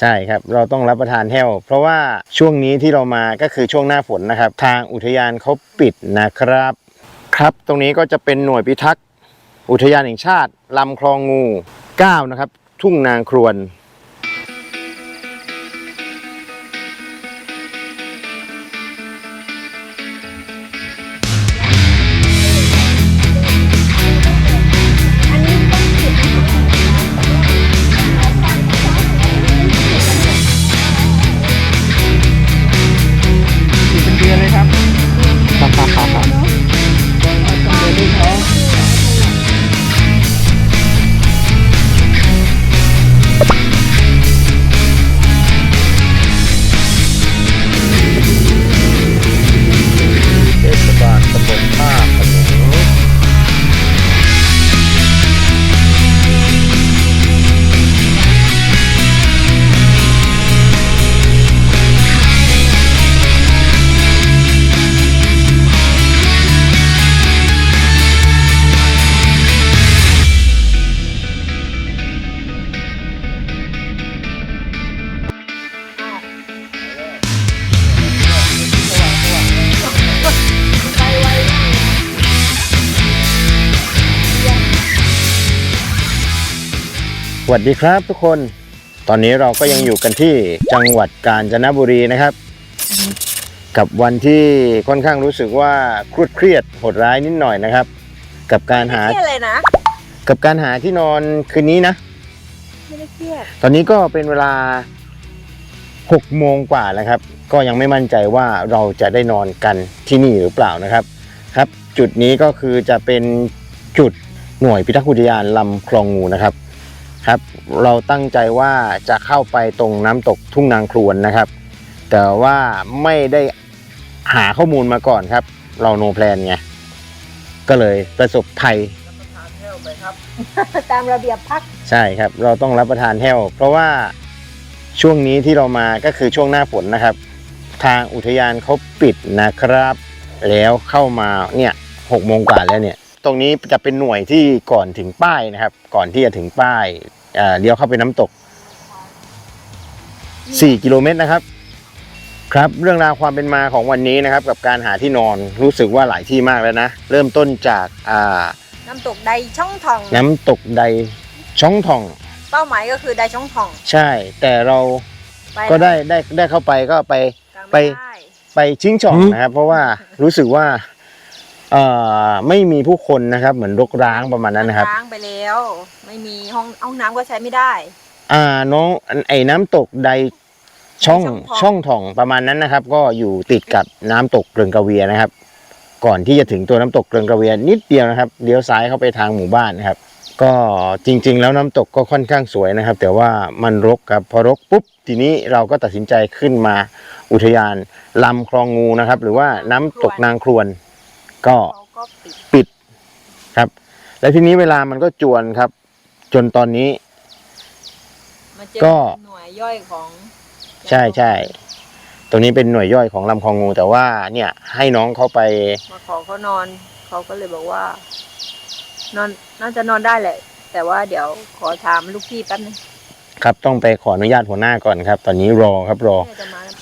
ใช่ครับ เราต้องรับประทานแห้ว เพราะว่าช่วงนี้ที่เรามาก็คือช่วงหน้าฝนนะครับ ทางอุทยานเขาปิดนะครับ ครับ ตรงนี้ก็จะเป็นหน่วยพิทักษ์อุทยานแห่งชาติลำคลองงู9นะครับ ทุ่งนางครวน วัสดีครับทุกคน ตอนนี้เราก็ยังอยู่กันที่จังหวัดกาญจนบุรีนะครับ กับวันที่ค่อนข้างรู้สึกว่าครุดเครียดโหดร้ายนิดหน่อยนะครับ กับการหาไม่ได้เครียดเลยนะ กับการหาที่นอนคืนนี้นะ ไม่ได้เครียด ตอนนี้ก็เป็นเวลา6โมงกว่าแล้วครับ ก็ยังไม่มั่นใจว่าเราจะได้นอนกันที่นี่หรือเปล่านะครับ ครับ จุดนี้ก็คือจะเป็นจุดหน่วยพิทักษ์อุทยานลำคลองงูนะครับ ครับ เราตั้งใจว่าจะเข้าไปตรงน้ำตกทุ่งนางครวนนะครับ แต่ว่าไม่ได้หาข้อมูลมาก่อนครับ เราโนแพลนไงก็เลยประสบภัยตามระเบียบพักใช่ครับ เราต้องรับประทานแห้ว เพราะว่าช่วงนี้ที่เรามาก็คือช่วงหน้าฝนนะครับ ทางอุทยานเขาปิดนะครับ แล้วเข้ามาเนี่ยหกโมงกว่าแล้วเนี่ย ตรงนี้จะเป็นหน่วยที่ก่อนถึงป้ายนะครับ ก่อนที่จะถึงป้ายเอ่อเลี้ยวเข้าไปน้ำตก 4 กิโลเมตรนะครับ ครับเรื่องราวความเป็นมาของวันนี้นะครับ กับการหาที่นอนรู้สึกว่าหลายที่มากแล้วนะ เริ่มต้นจากอ่าน้ำตกใดช่องทอง น้ำตกใดช่องทอง เป้าหมายก็คือใดช่องทอง ใช่ แต่เราไปก็ได้ได้ได้เข้าไปก็ไปกลางไปม่ด้ไปชิงช่องนะครับ เพราะว่ารู้สึกว่า เอ่อไม่มีผู้คนนะครับ เหมือนรกร้างประมาณนั้นนะครับ ล้างไปแล้ว ไม่มีห้องห้องน้ำก็ใช้ไม่ได้ อ่าน้องไอ้น้ำตกใดช่องช่ช่อองงถ่องประมาณนั้นนะครับ ก็อยู่ติดกับน้ำตกเกลืองกระเวียนะครับ ก่อนที่จะถึงตัวน้ำตกเกลืองกระเวียนิดเดียวนะครับเลี้ยวซ้ายเข้าไปทางหมู่บ้านนะครับ ก็จริง ๆ แล้วน้ำตกก็ค่อนข้างสวยนะครับ แต่ว่ามันรกครับพอรกปุ๊บทีนี้เราก็ตัดสินใจขึ้นมาอุทยานลำคลองงูนะครับ หรือว่าน้ำตกนางครวน ก็เขาก็ปิดปิดครับ แล้วทีนี้เวลามันก็จวนครับ จนตอนนี้มาเจอก็หน่วยย่อยของใช่ใช่ตรงนี้เป็นหน่วยย่อยของลำคลองงู แต่ว่าเนี่ยให้น้องเขาไป มาขอเขานอน เขาก็เลยบอกว่า นอนน่าจะนอนได้แหละ แต่ว่าเดี๋ยวขอถามลูกพี่แป๊บนึงครับต้องไปขออนุญาตหัวหน้าก่อนครับ ตอนนี้รอครับรอแม่จะมาแล้ว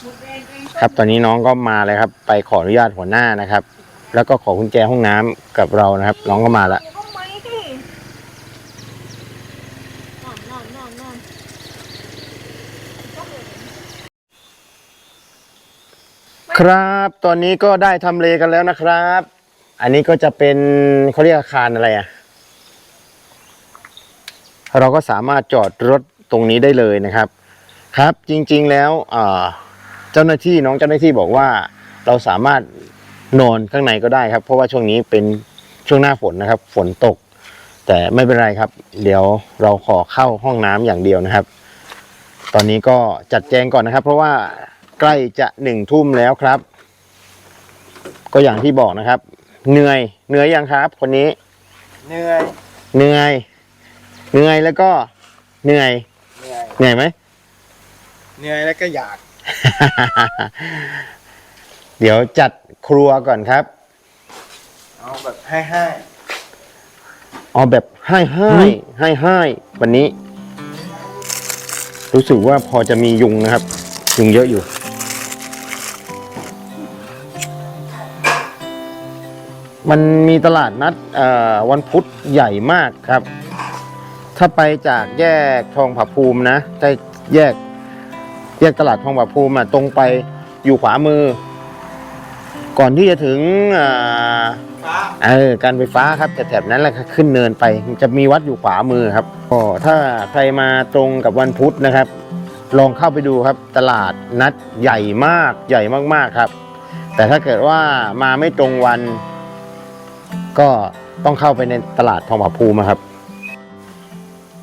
ครับ ตอนนี้น้องก็มาเลยครับ ไปขออนุญาตหัวหน้านะครับ แล้วก็ขอกุญแจห้องน้ำกับเรานะครับ น้องก็มาละครับ ตอนนี้ก็ได้ทำเลกันแล้วนะครับ อันนี้ก็จะเป็นเขาเรียกอาคารอะไรอะเราก็สามารถจอดรถตรงนี้ได้เลยนะครับ ครับจริงๆแล้วเจ้าหน้าที่น้องเจ้าหน้าที่บอกว่าเราสามารถ นอนข้างในก็ได้ครับ เพราะว่าช่วงนี้เป็นช่วงหน้าฝนนะครับ ฝนตก แต่ไม่เป็นไรครับ เดี๋ยวเราขอเข้าห้องน้ำอย่างเดียวนะครับ ตอนนี้ก็จัดแจงก่อนนะครับ เพราะว่าใกล้จะหนึ่งทุ่มแล้วครับ ก็อย่างที่บอกนะครับ เหนื่อยเหนื่อยยังครับ คนนี้ เหนื่อย เหนื่อยเหนื่อยแล้วก็เหนื่อยเหนื่อยเหนื่อยไหมเหนื่อยแล้วก็อยาก เดี๋ยวจัด ครัวก่อนครับ เอาแบบให้ให้เอาแบบให้ให้ให้ให้วันนี้ รู้สึกว่าพอจะมียุงนะครับ ยุงเยอะอยู่ มันมีตลาดนัดเอ่อวันพุธใหญ่มากครับ ถ้าไปจากแยกทองผาภูมินะใกล้แยก แยกตลาดทองผาภูมิอะตรงไปอยู่ขวามือ ก่อนที่จะถึงอ่าเออการไฟฟ้าครับแถบๆนั้นแหละครับขึ้นเนินไปมันจะมีวัดอยู่ขวามือครับก็ถ้าใครมาตรงกับวันพุธนะครับ ลองเข้าไปดูครับตลาดนัดใหญ่มากใหญ่มากๆครับ แต่ถ้าเกิดว่ามาไม่ตรงวัน ก็ต้องเข้าไปในตลาดทองผาภูมิอะครับ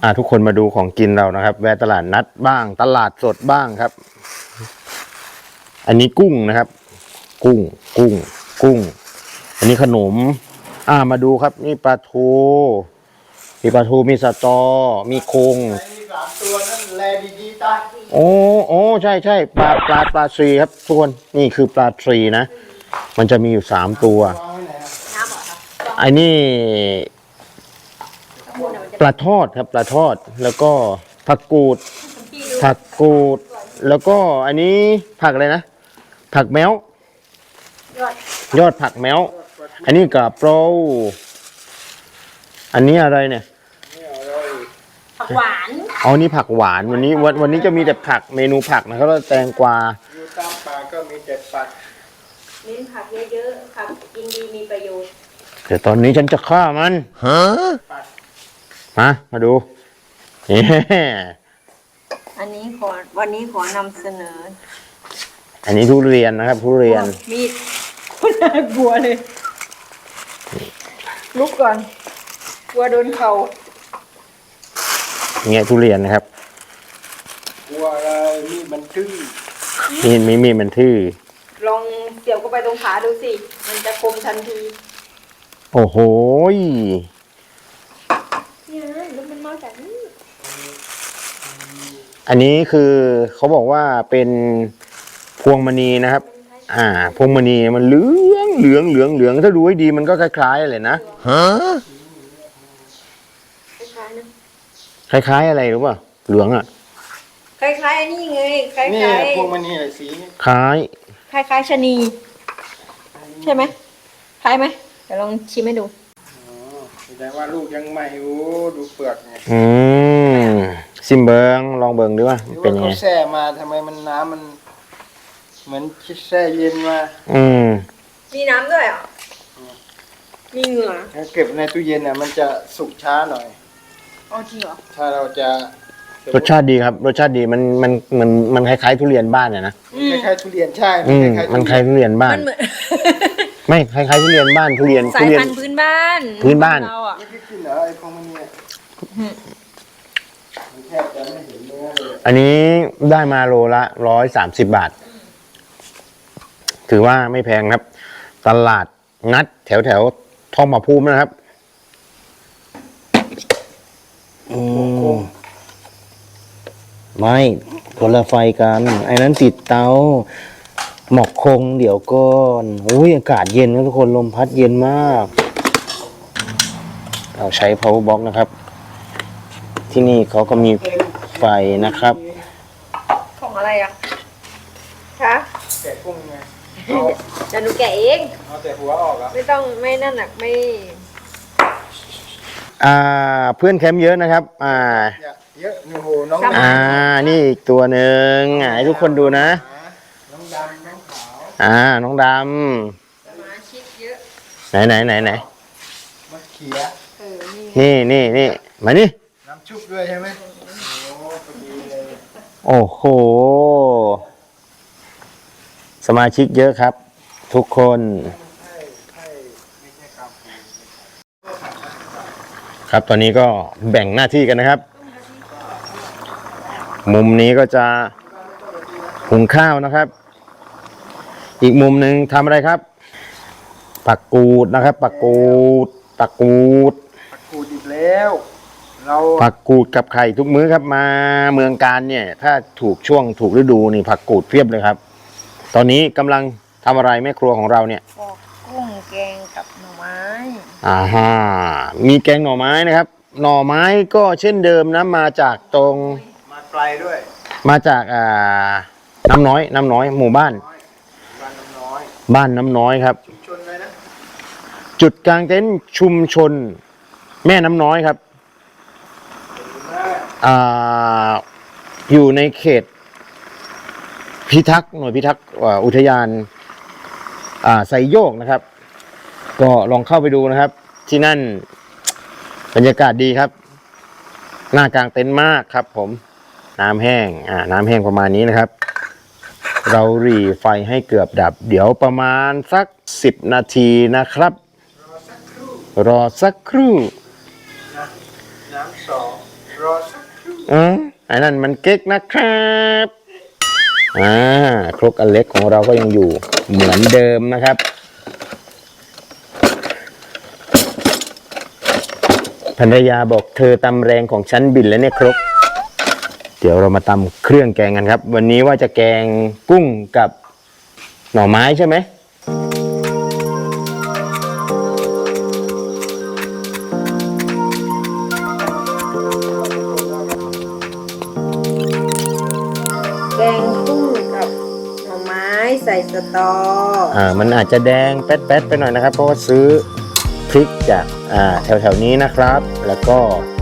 อ่าทุกคนมาดูของกินเรานะครับ แวะตลาดนัดบ้าง ตลาดสดบ้างครับ อันนี้กุ้งนะครับ กุ้ง กุ้ง กุ้ง อันนี้ขนม อ่ามาดูครับ นี่ปลาทูมีปลาทูมีสตอ มีโคงสามตัวนั่นแลดีๆตาโอ้โอ้ใช่ใช่ปลาปลาปลาทรีครับทุกคนนี่คือปลาทรีนะ มันจะมีอยู่สามตัววางไว้ไหนอะน้ำเหรอคะไอ้นี่ปลาทอดครับปลาทอดแล้วก็ผักกูดพี่ดูผักกูด แล้วก็อันนี้ผักอะไรนะ ผักแมว ยอดยอดผักแมว อันนี้กับโปรอันนี้อะไรเนี่ย ผักหวานอ๋อนี่ผักหวานวันนี้วันวันนี้จะมีแต่ผักเมนูผักนะครับแล้วแตงกวา อยู่ตามป่าก็มีแต่ปัดเน้นผักเยอะๆผักกินดีมีประโยชน์เดี๋ยวตอนนี้ฉันจะฆ่ามันฮะมามาดูเฮ้อันนี้ขอวันนี้ขอนำเสนอ อันนี้ทุเรียนนะครับ ทุเรียนมีดคนน่ากลัวเลย ลุกก่อนกลัวโดนเขาเงี้ยทุเรียนนะครับกลัวอะไรนี่มันทื่อมีมีมีมันทื่อลองเสียบเข้าไปตรงขาดูสิ มันจะคมทันที โอ้โหยเนี่ยแล้วมันมาจากนี้อันนี้คือเขาบอกว่าเป็น พวงมณีนะครับ อ่า พวงมณีมันเหลืองเหลืองเหลืองเหลืองถ้าดูให้ดีมันก็คล้ายๆเลยนะฮะคล้ายๆนะคล้ายๆอะไรรู้ป่ะเหลืองอะคล้ายๆอันนี้ไงคล้ายนี่ๆพวกมันนี่แหละสีนี่คล้ายคล้ายๆชะนี ใช่ไหมคล้ายไหมเดี๋ยวลองชิมให้ดูอ๋อแสดงว่าลูกยังใหม่โอ้ดูเปลือกไงอืมซิมเบิงลองเบิงดูว่าหรือเป็นว่ายังเขาไงแช่มาทำไมมันน้ำมัน เหมือนคิดแช่เย็นมาอืม มีน้ำด้วยเหรอะมีเหงื่อถ้าเก็บในตู้เย็นน่ะมันจะสุกช้าหน่อย อ๋อจริงเหรอ ถ้าเราจะรสชาติดีครับ รสชาติดีมันมันมันมันคล้ายๆทุเรียนบ้านอะนะอืม คล้ายๆทุเรียนใช่อืมคล้ายๆมันทุคล้ายเรียนทุเรียนบ้าน มันเหมือน ไม่คล้ายๆทุเรียนบ้านทุเรียนสาทุยเรียน พันธุ์พื้นบ้านพื้นบ้าน เราอะ ไม่ได้กินเหรอไอ้พวกมันเนี่ยมันแทบจะไม่เห็นเนื้อเลยอันนี้ได้มาโลละร้อยสามสิบบาท ถือว่าไม่แพงครับ ตลาดนัดแถวแถวๆทองผาภูมินะครับอืมไม่คนละไฟกัน ไอ้นั้นติดเตา หมอกคงเดี๋ยวก่อนโอ้ยอากาศเย็นนะทุกคนลมพัดเย็นมาก เราใช้ power box นะครับ ที่นี่เขาก็มีไฟนะครับ ของอะไรอะ คะแกะกุ้งไง เอาเดี๋ยวหนูแกะเอง เอาแต่หัวออกอะไม่ต้องไม่นั่นหนักไม่อ่าเพื่อนแคมป์เยอะนะครับ อ่าอย่าเยอะโอ้โหน้องครับดำอ่า นี่อีกตัวหนึ่งอ่าให้ทุกคนดูนะน้องดำน้องขาวอ่า น้องดสมาชิกเยอะำไหนไหนไหนไหนมะเขียเออ นี่นี่นี่นี่มานี่ น้ำชุบด้วยใช่ไหมโอ้พอดีเลย โอ้โห สมาชิกเยอะครับ ทุกคนใช่ใช่ไม่ใช่ครับครับตอนนี้ก็แบ่งหน้าที่กันนะครับ มุมนี้ก็จะหุงข้าวนะครับ อีกมุมหนึ่งทำอะไรครับ ปักกูดนะครับ ปักกูดปักกูดผักกูดอีกแล้ว เราผักกูดกับไข่ทุกมื้อครับมาเมืองการเนี่ย ถ้าถูกช่วงถูกฤดูนี่ผักกูดเพียบเลยครับ ตอนนี้กำลังทำอะไรแม่ครัวของเราเนี่ย ปอกกุ้งแกงกับหน่อไม้อ่าฮะมีแกงหน่อไม้นะครับ หน่อไม้ก็เช่นเดิมนะมาจากตรงมาไกลด้วยมาจากอ่าน้ำน้อยน้ำน้อยหมู่บ้านบ้านน้ำน้อย บ้านน้ำน้อยครับ ชุมชนเลยนะ จุดกลางเต็นท์ชุมชน แม่น้ำน้อยครับ อ่าอยู่ในเขต พิทักษ์หน่วยพิทักษ์อ่าอุทยานอ่าไซโยกนะครับ ก็ลองเข้าไปดูนะครับ ที่นั่นบรรยากาศดีครับ หน้ากลางเต็นท์มากครับ ผมน้ำแห้งอ่าน้ำแห้งประมาณนี้นะครับ เราหรี่ไฟให้เกือบดับ เดี๋ยวประมาณสักสิบนาทีนะครับ รอสักครู่น้ำสองรอสักครู่อ๋อไอ้นั่นมันเก๊กนะครับ อ่าครกอันเล็กของเราก็ยังอยู่เหมือนเดิมนะครับ ภรรยาบอกเธอตำแรงของฉันบินแล้วเนี่ยครก เดี๋ยวเรามาตำเครื่องแกงกันครับ วันนี้ว่าจะแกงกุ้งกับหน่อไม้ใช่ไหม ออ่ามันอาจจะแดงแป๊ดๆไปหน่อยนะครับ เพราะว่าซื้อพริกจากอ่าแถวๆนี้นะครับ แล้วก็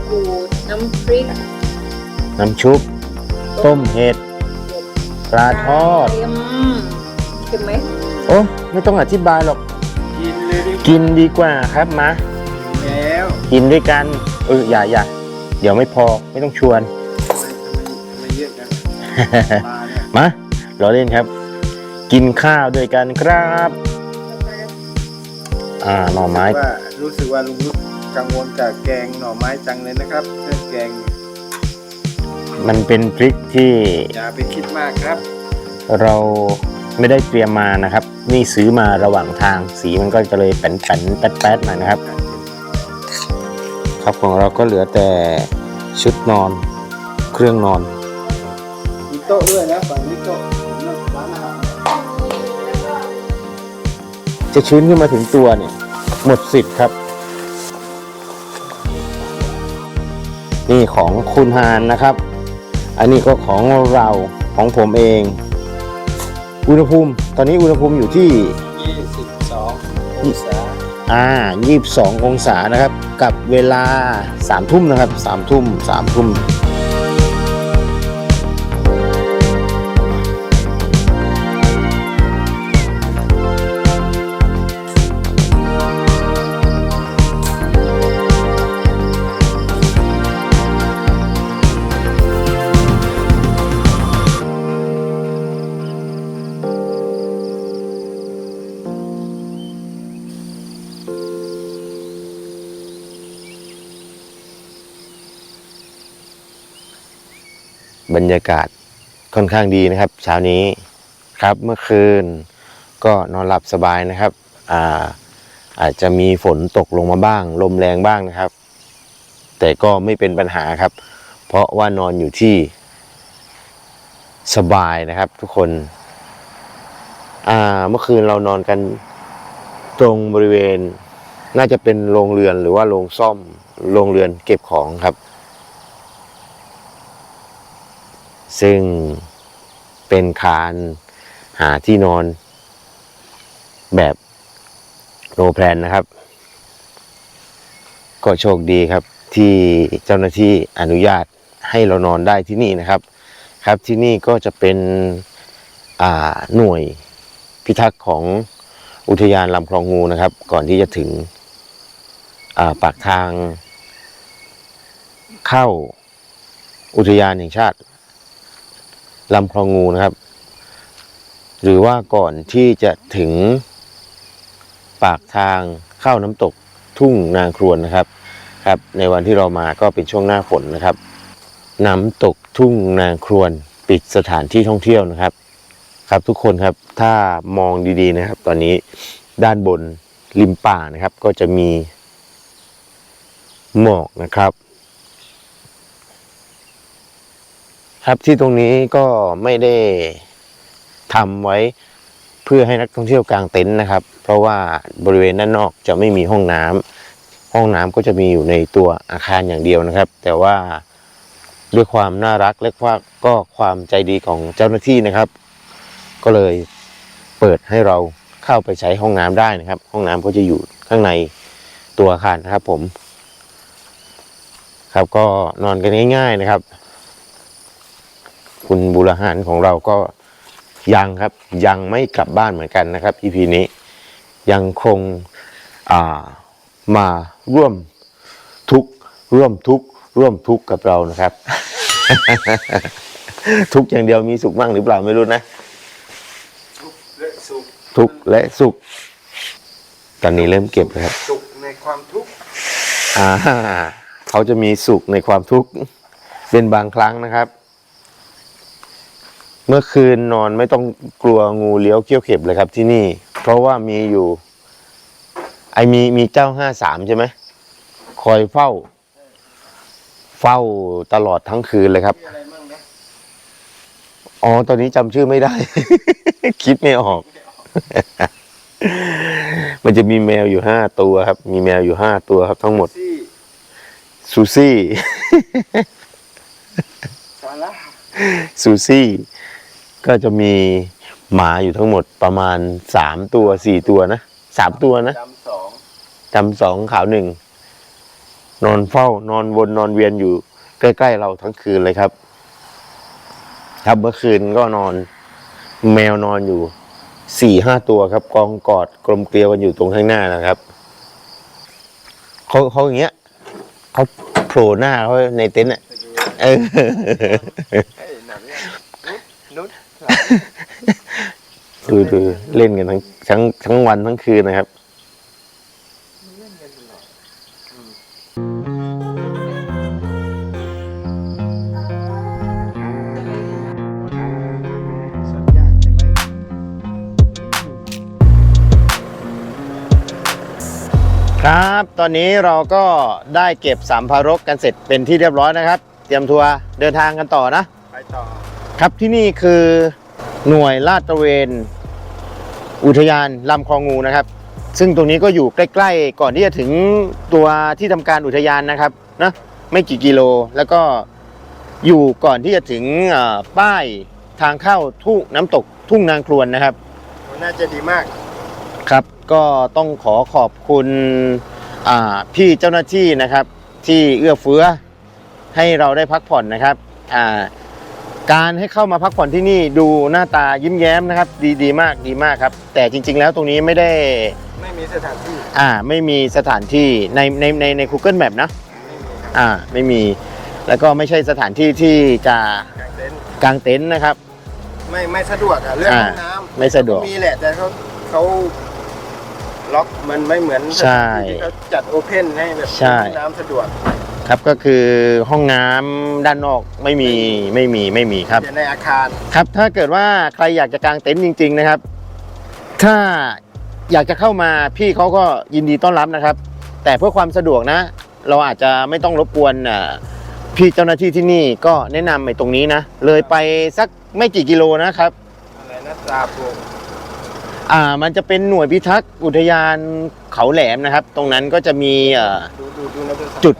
ขูดน้ำพริกน้ำชุบ ต้มเห็ดปลาทอดเค็มเค็มไหมโอ้ไม่ต้องอธิบายหรอก กินเลยดิกินดีกว่าครับมาแล้วกินด้วยกันเอออย่าอย่าเดี๋ยวไม่พอไม่ต้องชวน ทำไมทำไมเยอะจัง ปลาเนี่ย มาเราเล่นครับ กินข้าวด้วยกันครับอ่าหน่อไม้ว่ารู้สึกว่าลุงลุกกังวลกับแกงหน่อไม้จังเลยนะครับเครื่องแกงมันเป็นพริกที่อย่าไปคิดมากครับ เราไม่ได้เตรียมมานะครับ นี่ซื้อมาระหว่างทาง สีมันก็จะเลยแป้นๆแป๊ดๆหน่อยนะครับ ครับของเราก็เหลือแต่ชุดนอน เครื่องนอนมีโต๊ะด้วยนะฝั่งนี้โต๊ะ จะชื้นขึ้นมาถึงตัวเนี่ยหมดสิทธิ์ครับ นี่ของคุณฮานนะครับ อันนี้ก็ของเราของผมเอง อุณหภูมิ ตอนนี้อุณหภูมิอยู่ที่22องศาอ่า22 องศานะครับ กับเวลา3ทุ่มนะครับ3ทุ่ม3ทุ่ม รยากาศค่อนข้างดีนะครับ เช้านี้ครับเมื่อคืนก็นอนหลับสบายนะครับอ่าอาจจะมีฝนตกลงมาบ้าง ลมแรงบ้างนะครับ แต่ก็ไม่เป็นปัญหาครับ เพราะว่านอนอยู่ที่สบายนะครับทุกคนอ่าเมื่อคืนเรานอนกันตรงบริเวณ น่าจะเป็นโรงเรือนหรือว่าโรงซ่อมโรงเรือนเก็บของครับ ซึ่งเป็นคานหาที่นอนแบบโนแพลนนะครับ ก็โชคดีครับที่เจ้าหน้าที่อนุญาตให้เรานอนได้ที่นี่นะครับ ครับที่นี่ก็จะเป็นหน่วยพิทักษ์ของอุทยานลำคลองงูนะครับ ก่อนที่จะถึงาปากทางเข้าอุทยานแห่งชาติ ลำคลองงูนะครับ หรือว่าก่อนที่จะถึงปากทางเข้าน้ำตกทุ่งนางครวนนะครับครับ ในวันที่เรามาก็เป็นช่วงหน้าฝนนะครับ น้ำตกทุ่งนางครวนปิดสถานที่ท่องเที่ยวนะครับ ครับทุกคนครับถ้ามองดีๆนะครับ ตอนนี้ด้านบนริมป่านะครับ ก็จะมีหมอกนะครับ ครับที่ตรงนี้ก็ไม่ได้ทำไว้เพื่อให้นักท่องเที่ยวกางเต็นท์นะครับ เพราะว่าบริเวณด้านนอกจะไม่มีห้องน้ำห้องน้ำก็จะมีอยู่ในตัวอาคารอย่างเดียวนะครับ แต่ว่าด้วยความน่ารักและว่าก็ความใจดีของเจ้าหน้าที่นะครับ ก็เลยเปิดให้เราเข้าไปใช้ห้องน้ำได้นะครับ ห้องน้ำก็จะอยู่ข้างในตัวอาคารนะครับผม ครับก็นอนกันง่าย ๆนะครับ คุณบุรหารของเราก็ยังครับยังไม่กลับบ้านเหมือนกันนะครับ EP นี้ยังคงอ่ามาร่วมทุกข์ร่วมทุกข์ร่วมทุกข์กับเรานะครับ ทุกข์อย่างเดียวมีสุขบ้างหรือเปล่าไม่รู้นะและสุขทุกข์และสุข ตอนนี้เริ่มเก็บแล้วครับสุขในความทุกข์อ่าเขาจะมีสุขในความทุกข์เป็นบางครั้งนะครับ เมื่อคืนนอนไม่ต้องกลัวงูเลี้ยวเขี้ยวเข็บเลยครับที่นี่ เพราะว่ามีอยู่ ไอมีมีเจ้าห้าสามใช่ไหมคอยเฝ้า เฝ้าตลอดทั้งคืนเลยครับมีอะไรมั่งนะอ๋อตอนนี้จำชื่อไม่ได้ คิดไม่ออก มันจะมีแมวอยู่ห้าตัวครับ มีแมวอยู่ห้าตัวครับ ทั้งหมดที่ซูซี่สาระซูซี่ ก็จะมีหมาอยู่ทั้งหมดประมาณสามตัวสี่ตัวนะสามตัวนะจำสองจำสองขาวหนึ่งนอนเฝ้านอนวนนอนเวียนอยู่ใกล้ๆเราทั้งคืนเลยครับ ครับเมื่อคืนก็นอน แมวนอนอยู่สี่ห้าตัวครับ กองกอดกลมเกลียวกันอยู่ตรงข้างหน้านะครับเขาเขาอย่างเงี้ยเขาโผล่หน้าเขาในเต็นท์อะไปดูเออ เอ้ยหนังเนี่ยนุชนุช ดูดูเล่นกันทั้งทั้งทั้งวันทั้งคืนนะครับเล่นกันตลอดสัญญาณใช่ไหมครับ ตอนนี้เราก็ได้เก็บสัมภาระกันเสร็จเป็นที่เรียบร้อยนะครับ เตรียมทัวร์เดินทางกันต่อนะ ไปต่อ ครับที่นี่คือหน่วยลาดตระเวน อุทยานลำคลองงูนะครับ ซึ่งตรงนี้ก็อยู่ใกล้ๆ ก่อนที่จะถึงตัวที่ทำการอุทยานนะครับนะไม่กี่กิโลแล้วก็อยู่ก่อนที่จะถึงเอ่อป้ายทางเข้าทุ่งน้ำตกทุ่งนางครวนนะครับน่าจะดีมากครับ ก็ต้องขอขอบคุณอ่าพี่เจ้าหน้าที่นะครับ ที่เอื้อเฟื้อให้เราได้พักผ่อนนะครับอ่า การให้เข้ามาพักผ่อนที่นี่ดูหน้าตายิ้มแย้มนะครับ ดีดีมากดีมากครับ แต่จริง ๆ แล้วตรงนี้ไม่ได้ไม่มีสถานที่อ่าไม่มีสถานที่ในในในใน Google Map นะไม่มีอ่าไม่มีแล้วก็ไม่ใช่สถานที่ที่จะกางเต็นท์กางเต็นท์นะครับ ไม่ไม่สะดวกอะเรื่องอ่าห้องน้ำไม่สะดวกมีแหละแต่เขาเขาล็อกมันไม่เหมือนสใช่ถานที่ที่เขาจัดโอเพนให้แบบใช่ห้องน้ำสะดวก ครับก็คือห้องน้ำด้านนอกไม่มีไม่มีไม่มีครับ อยู่ในอาคารครับถ้าเกิดว่าใครอยากจะกางเต็นท์จริง ๆนะครับ ถ้าอยากจะเข้ามาพี่เขาก็ยินดีต้อนรับนะครับ แต่เพื่อความสะดวกนะ เราอาจจะไม่ต้องรบกวนอ่าพี่เจ้าหน้าที่ที่นี่ก็แนะนำไปตรงนี้นะ เลยไปสักไม่กี่กิโลนะครับอะไรนะตราโปร่งอ่ามันจะเป็นหน่วยพิทักษ์อุทยานเขาแหลมนะครับ ตรงนั้นก็จะมีเอ่อ ดูดูดูในโทรศัพท์จุด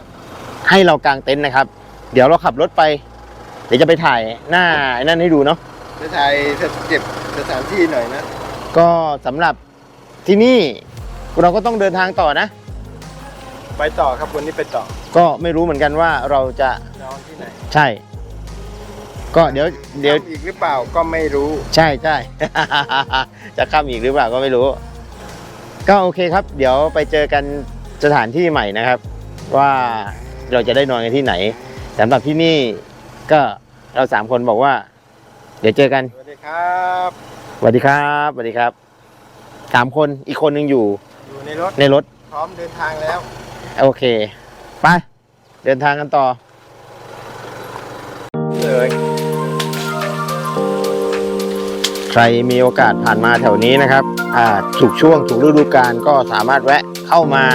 ให้เรากางเต็นท์นะครับ เดี๋ยวเราขับรถไป เดี๋ยวจะไปถ่ายหน้าไอ้นั่นให้ดูเนาะจะถ่ายเก็บสถานที่หน่อยนะ ก็สำหรับที่นี่เราก็ต้องเดินทางต่อนะ ไปต่อครับวันนี้ไปต่อ ก็ไม่รู้เหมือนกันว่าเราจะนอนที่ไหน ใช่ ก็เดี๋ยว เดี๋ยวทำอีกหรือเปล่าก็ไม่รู้ ใช่ใช่จะข้ามอีกหรือเปล่าก็ไม่รู้ ก็โอเคครับ เดี๋ยวไปเจอกันสถานที่ใหม่นะครับ ว่า เราจะได้นอนกันที่ไหนสำหรับที่นี่ก็เราสามคนบอกว่า เดี๋ยวเจอกันสวัสดีครับสวัสดีครับสวัสดีครับสามคนอีกคนหนึงอยู่อยู่ในรถในรถพร้อมเดินทางแล้ว โอเค ไป เดินทางกันต่อเลยใครมีโอกาสผ่านมาแถวนี้นะครับอ่าถูกช่วงถูกฤดูกาลก็สามารถแวะเข้ามา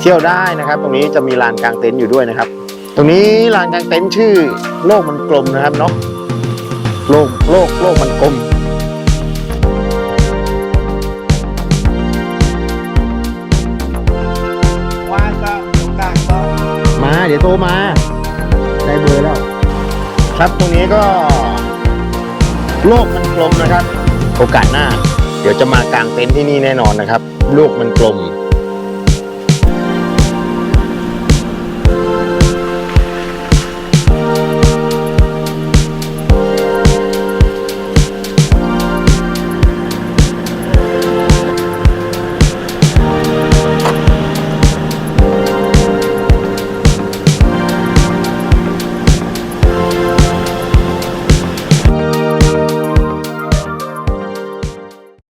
เที่ยวได้นะครับ ตรงนี้จะมีลานกลางเต็นท์อยู่ด้วยนะครับ ตรงนี้ลานกลางเต็นท์ชื่อ โลกมันกลมนะครับเนาะโลกโลกโลกมันกลมว่าก็โอกาสก็มาเดี๋ยวโทรมาได้เบอร์แล้ว ครับตรงนี้ก็ โลกมันกลมนะครับ โอกาสหน้า เดี๋ยวจะมากางเต็นท์ที่นี่แน่นอนนะครับ โลกมันกลม